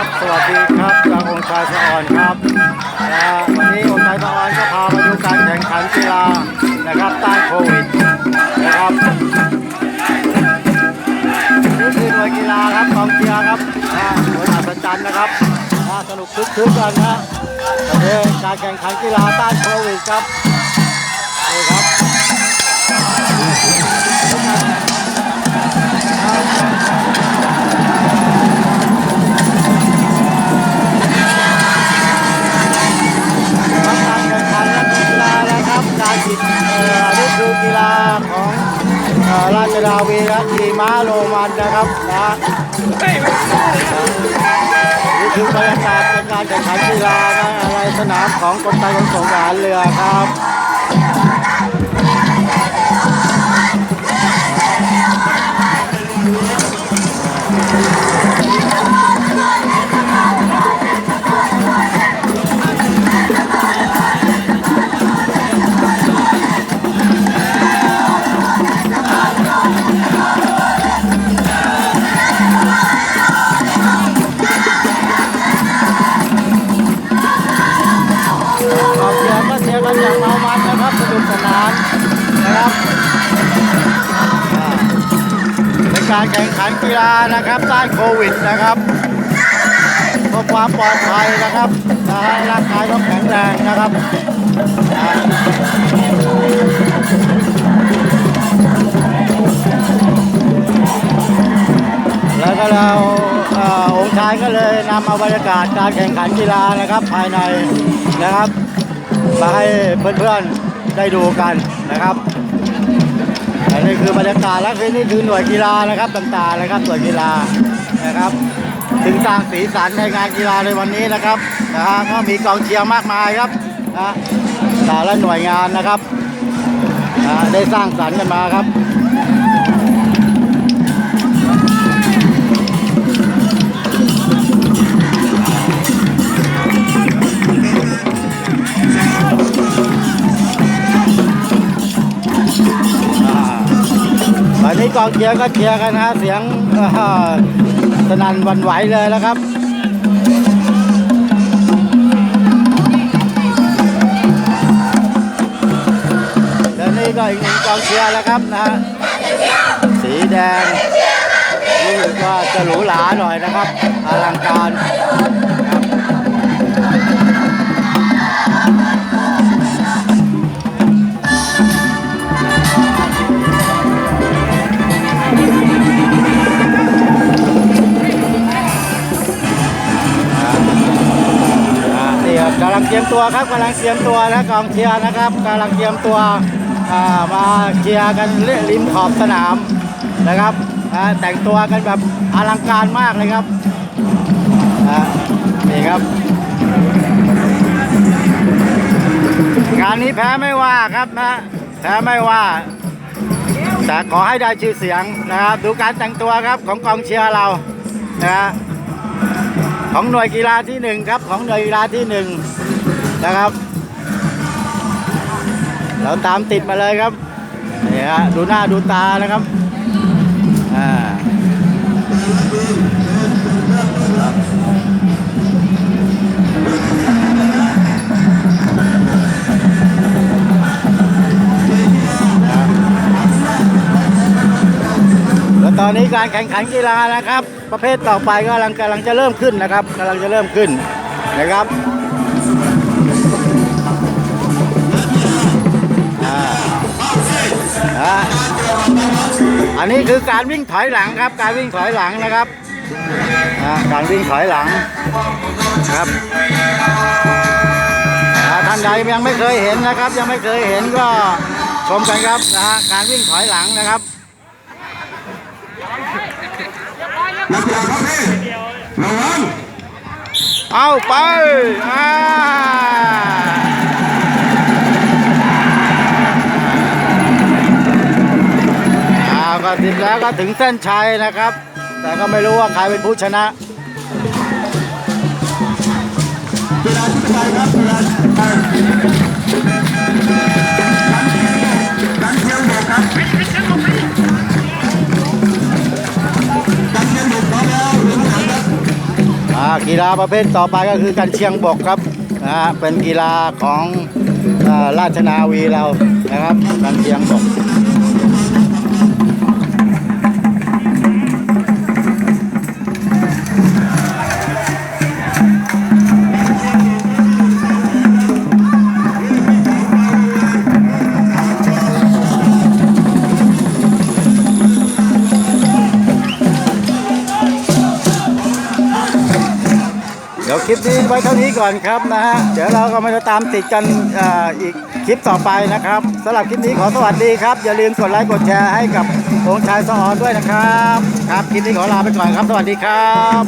ับสวัสดีครับจากองค์ชายสะอ่อนครับนะวันนี้องค์ชายสะอ่อนก็พามาดูการแข่งขันกีฬานะครับต้านโควิดนะครับนี่คือหน่วยกีฬาครับกองเชียร์ครับนะหน่วยอัศจรรย์นะครับนะสนุกคึกคืนกันนะวันนี้การแข่งขันกีฬาต้านโควิดครับนี่ครับ ม้าโรมันนะครับนะนี่คือบรรยากาศในการแข่งขันกีฬานะอะไรสนามของกรมการขนส่งทหารเรือครับ การแข่งขันกีฬานะครับต้านโควิดนะครับเพื่อความปลอดภัยนะครับนะฮะร่างกายต้องแข็งแรงนะครับแล้วก็เราองค์ชายก็เลยนำเอาบรรยากาศการแข่งขันกีฬานะครับภายในนะครับ มาให้เพื่อนๆได้ดูกันนะครับ นี่คือบรรยากาศและคือนี่คือหน่วยกีฬานะครับต่างๆนะครับหน่วยกีฬานะครับ ถึงสร้างสีสันในงานกีฬาในวันนี้นะครับนะฮะก็มีกองเชียร์มากมายครับนะแต่ละหน่วยงานนะครับนะได้สร้างสรรค์กันมาครับ กองเชียร์ก็เชียร์กันนะฮะเสียงสนั่นวันไหวเลยนะครับและนี่ก็อีกหนึ่งกองเชียร์แล้วครับนะฮะสีแดงรู้สึกว่าจะหรูหราหน่อยนะครับอลังการ กำลังเตรียมตัวครับกำลังเตรียมตัวนะกองเชียร์นะครับกำลังเตรียมตัวมาเชียร์กันริมขอบสนามนะครับแต่งตัวกันแบบอลังการมากเลยครับนี่ครับ งานนี้แพ้ไม่ว่าครับนะแพ้ไม่ว่า แต่ขอให้ได้ชื่อเสียงนะครับ ดูการแต่งตัวครับของกองเชียร์เรานะฮะ ของหน่วยกีฬาที่หนึ่งครับ ของหน่วยกีฬาที่หนึ่งนะครับ เราตามติดมาเลยครับนี่ฮะดูหน้าดูตานะครับ การแข่งขันกีฬานะครับ ประเภทต่อไปก็กำลังกำลังจะเริ่มขึ้นนะครับกำลังจะเริ่มขึ้นนะครับอ่าอ่าอันนี้คือการวิ่งถอยหลังครับ การวิ่งถอยหลังนะครับอ่าการวิ่งถอยหลังครับอ่าท่านใดยังไม่เคยเห็นนะครับ ยังไม่เคยเห็นก็ชมกันครับนะฮะการวิ่งถอยหลังนะครับ นักกีฬาครับนี่ระวังเอาไปอ่าเอาก็ถึงแล้วก็ถึงเส้นชัยนะครับ แต่ก็ไม่รู้ว่าใครเป็นผู้ชนะกีฬาชุดไทยครับกีฬาชุดไทยกา กีฬาประเภทต่อไปก็คือการเชียงบกครับนะฮะเป็นกีฬาของอราชนาวีเรานะครับการเชียงบก ลิปนี้ไว้เท่านี้ก่อนครับนะฮะ เดี๋ยวเราก็มาจะตามติดกันออีกคลิปต่อไปนะครับสำหรับคลิปนี้ขอสวัสดีครับ อย่าลืมกดไลค์กดแชร์ให้กับองค์ชายสออนด้วยนะครับ ครับคลิปนี้ขอลาไปก่อนครับ สวัสดีครับ